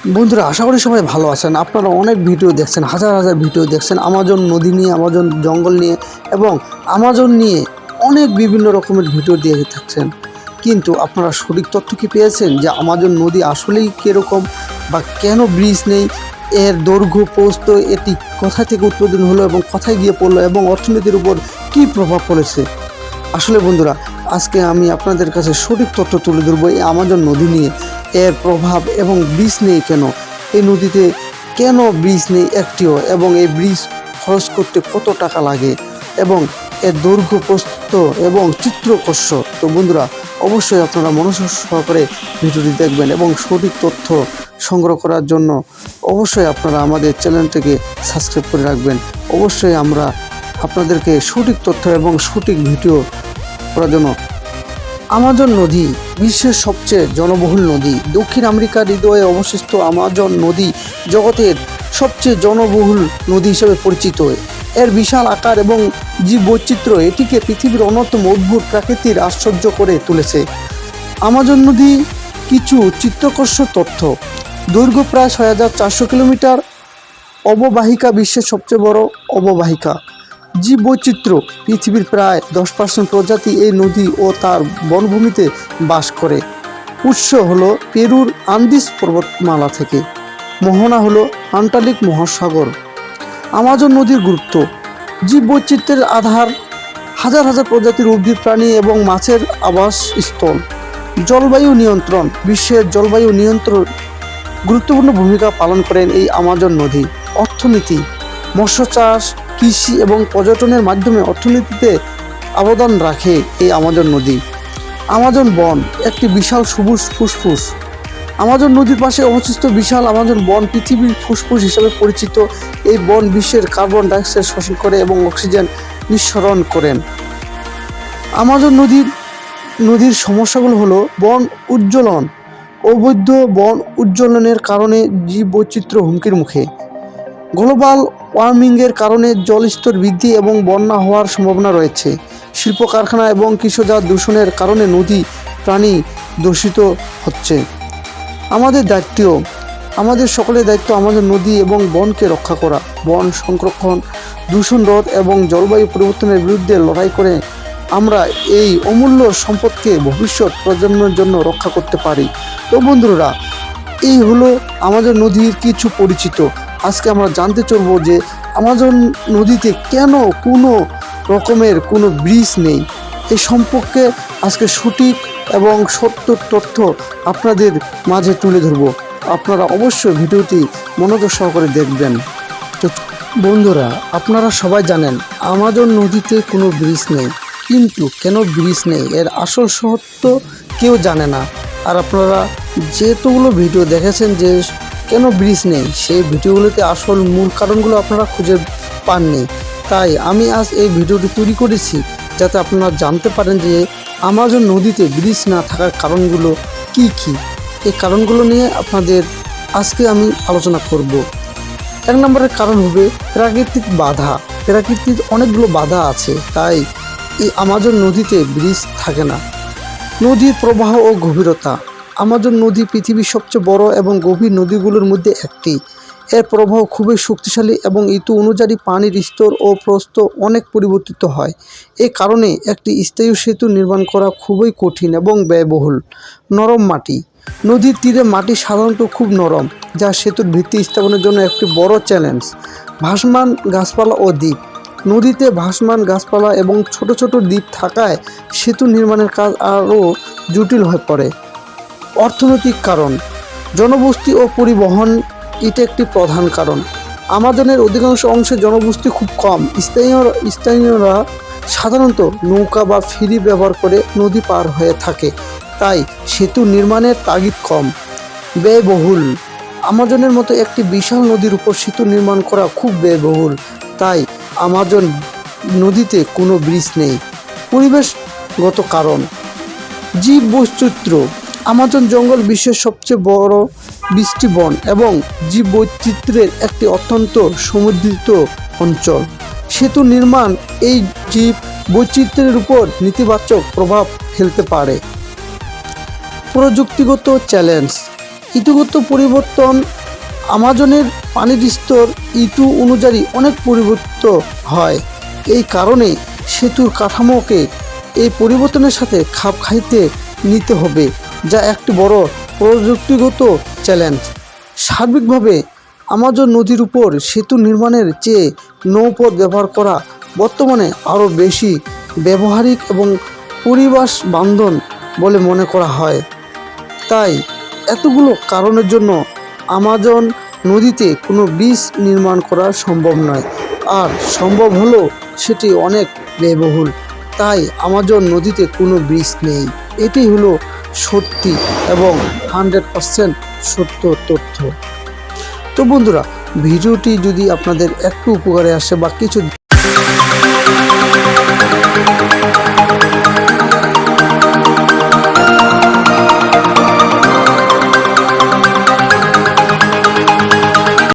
বন্ধুরা, আশা করি সবাই ভালো আছেন। আপনারা অনেক ভিডিও দেখছেন, হাজার হাজার ভিডিও দেখছেন আমাজন নদী নিয়ে আমাজন জঙ্গল নিয়ে এবং আমাজন নিয়ে অনেক বিভিন্ন রকমের ভিডিও দিয়ে থাকছেন। কিন্তু আপনারা সঠিক তথ্য কি পেয়েছেন যে আমাজন নদী আসলেই কীরকম বা কেন ব্রিজ নেই? এর দৈর্ঘ্য, প্রস্থ, এটি কোথা থেকে উৎপাদন হলো এবং কোথায় গিয়ে পড়ল এবং অর্থনীতির উপর কী প্রভাব পড়েছে? আসলে বন্ধুরা, আজকে আমি আপনাদের কাছে সঠিক তথ্য তুলে ধরবো এই আমাজন নদী নিয়ে। এর প্রভাব এবং ব্রিজ নেই কেন? এই নদীতে কেন ব্রিজ নেই একটিও? এবং এই ব্রিজ খরচ করতে কত টাকা লাগে? এবং এর দৈর্ঘ্য প্রস্তুত এবং চিত্রকর্ষ তো বন্ধুরা, অবশ্যই আপনারা মনোযোগ সহকারে ভিডিওটি দেখবেন এবং সঠিক তথ্য সংগ্রহ করার জন্য অবশ্যই আপনারা আমাদের চ্যানেলটিকে সাবস্ক্রাইব করে রাখবেন। অবশ্যই আমরা আপনাদেরকে সঠিক তথ্য এবং সঠিক ভিডিও করার জন্য আমাজন নদী, বিশ্বের সবচেয়ে জনবহুল নদী। দক্ষিণ আমেরিকার হৃদয়ে অবশিষ্ট আমাজন নদী জগতের সবচেয়ে জনবহুল নদী হিসেবে পরিচিত। এর বিশাল আকার এবং জীব বৈচিত্র্য এটিকে পৃথিবীর অন্যতম অদ্ভুত প্রাকৃতির আশ্চর্য করে তুলেছে। আমাজন নদী কিছু চিত্তকর্ষ তথ্য। দৈর্ঘ্য প্রায় ছয় হাজার চারশো কিলোমিটার, অববাহিকা বিশ্বের সবচেয়ে বড় অববাহিকা। জীব বৈচিত্র্য পৃথিবীর প্রায় দশ পার্সেন্ট প্রজাতি এই নদী ও তার বনভূমিতে বাস করে। উৎস হলো পেরুর আন্দিস পর্বতমালা থেকে। মোহনা হলো আন্টালিক মহাসাগর। আমাজন নদীর গুরুত্ব। জীব বৈচিত্র্যের আধার হাজার হাজার প্রজাতির উদ্ভিদ, প্রাণী এবং মাছের আবাস স্থল জলবায়ু নিয়ন্ত্রণ। বিশ্বের জলবায়ু নিয়ন্ত্রণ গুরুত্বপূর্ণ ভূমিকা পালন করেন এই আমাজন নদী। অর্থনীতি। মৎস্য চাষ কৃষি এবং পর্যটনের মাধ্যমে অর্থনীতিতে অবদান রাখে এই আমাজন নদী। আমাজন বন একটি বিশাল সবুজ ফুসফুস। আমাজন নদীর পাশে অবস্থিত বিশাল আমাজন বন পৃথিবীর ফুসফুস হিসেবে পরিচিত। এই বন বিশ্বের কার্বন ডাইঅক্সাইড শোষণ করে এবং অক্সিজেন নিঃসরণ করেন। আমাজন নদীর নদীর সমস্যাগুলো হলো বন উজ্জ্বলন। অবৈধ বন উজ্জ্বলনের কারণে জীব বৈচিত্র্য হুমকির মুখে। গ্লোবাল ওয়ার্মিংয়ের কারণে জলস্তর বৃদ্ধি এবং বন্যা হওয়ার সম্ভাবনা রয়েছে। শিল্প কারখানা এবং কৃষিজাত দূষণের কারণে নদী প্রাণী দূষিত হচ্ছে। আমাদের দায়িত্ব, আমাদের সকলের দায়িত্ব আমাদের নদী এবং বনকে রক্ষা করা। বন সংরক্ষণ, দূষণ রোধ এবং জলবায়ু পরিবর্তনের বিরুদ্ধে লড়াই করে আমরা এই অমূল্য সম্পদকে ভবিষ্যৎ প্রজন্মের জন্য রক্ষা করতে পারি। তো বন্ধুরা, এই হলো আমাদের নদীর কিছু পরিচিত। আজকে আমরা জানতে চলবো যে আমাজন নদীতে কেন কোনো রকমের কোনো ব্রিজ নেই? এই সম্পর্কে আজকে সঠিক এবং সত্য তথ্য আপনাদের মাঝে তুলে ধরবো। আপনারা অবশ্যই ভিডিওটি মনোযোগ সহকারে দেখবেন। তো বন্ধুরা, আপনারা সবাই জানেন আমাজন নদীতে কোনো ব্রিজ নেই। কিন্তু কেন ব্রিজ নেই? এর আসল সত্য কেউ জানে না। আর আপনারা যেতগুলো ভিডিও দেখেছেন যে কেন ব্রিজ নেই? সেই ভিডিওগুলোতে আসল মূল কারণগুলো আপনারা খুঁজে পাননি। তাই আমি আজ এই ভিডিওটি তৈরি করেছি যাতে আপনারা জানতে পারেন যে আমাজন নদীতে ব্রিজ না থাকার কারণগুলো কি কি। এই কারণগুলো নিয়ে আপনাদের আজকে আমি আলোচনা করব। এক নম্বরের কারণ হবে প্রাকৃতিক বাধা। প্রাকৃতিক অনেকগুলো বাধা আছে, তাই এই আমাজন নদীতে ব্রিজ থাকে না। নদীর প্রবাহ ও গভীরতা। আমাজন নদী পৃথিবীর সবচেয়ে বড় এবং গভীর নদীগুলোর মধ্যে একটি। এর প্রবাহ খুবই শক্তিশালী এবং ঋতু অনুযায়ী পানির স্তর ও প্রস্থ অনেক পরিবর্তিত হয়। এ কারণে একটি স্থায়ী সেতু নির্মাণ করা খুবই কঠিন এবং ব্যয়বহুল। নরম মাটি। নদীর তীরে মাটি সাধারণত খুব নরম, যা সেতুর ভিত্তি স্থাপনের জন্য একটি বড় চ্যালেঞ্জ। ভাসমান গাছপালা ও দ্বীপ। নদীতে ভাসমান গাছপালা এবং ছোট ছোট দ্বীপ থাকায় সেতু নির্মাণের কাজ আরও জটিল হয়ে পড়ে। অর্থনৈতিক কারণ। জনবস্তি ও পরিবহন এটা একটি প্রধান কারণ। আমাজনের অধিকাংশ অংশে জনবস্তি খুব কম। স্থানীয় স্থানীয়রা সাধারণত নৌকা বা ফেরি ব্যবহার করে নদী পার হয়ে থাকে। তাই সেতু নির্মাণের তাগিদ কম। ব্যয়বহুল। আমাজনের মতো একটি বিশাল নদীর উপর সেতু নির্মাণ করা খুব ব্যয়বহুল। তাই আমাজন নদীতে কোনো ব্রিজ নেই। পরিবেশগত কারণ। জীব বৈচিত্র্য আমাজন জঙ্গল বিশ্বের সবচেয়ে বড় বৃষ্টি বন এবং জীব বৈচিত্র্যের একটি অত্যন্ত সমুদ্রিত অঞ্চল। সেতু নির্মাণ এই জীব বৈচিত্র্যের উপর নেতিবাচক প্রভাব ফেলতে পারে। প্রযুক্তিগত চ্যালেঞ্জ। ঋতুগত পরিবর্তন আমাজনের পানির স্তর ঋতু অনুযায়ী অনেক পরিবর্তিত হয়। এই কারণে সেতুর কাঠামোকে এই পরিবর্তনের সাথে খাপ খাইতে নিতে হবে। যা একটি বড় প্রযুক্তিগত চ্যালেঞ্জ। সার্বিকভাবে আমাজন নদীর উপর সেতু নির্মাণের চেয়ে নৌপথ ব্যবহার করা বর্তমানে আরও বেশি ব্যবহারিক এবং পরিবেশ বান্ধন বলে মনে করা হয়। তাই এতগুলো কারণের জন্য আমাজন নদীতে কোনো ব্রিজ নির্মাণ করা সম্ভব নয়। আর সম্ভব হলেও সেটি অনেক ব্যয়বহুল। তাই আমাজন নদীতে কোনো ব্রিজ নেই। এটি হলো সত্যি এবং হান্ড্রেড পারসেন্ট সত্য তথ্য। তো বন্ধুরা, ভিডিওটি যদি আপনাদের একটু উপকারে আসে বা কিছু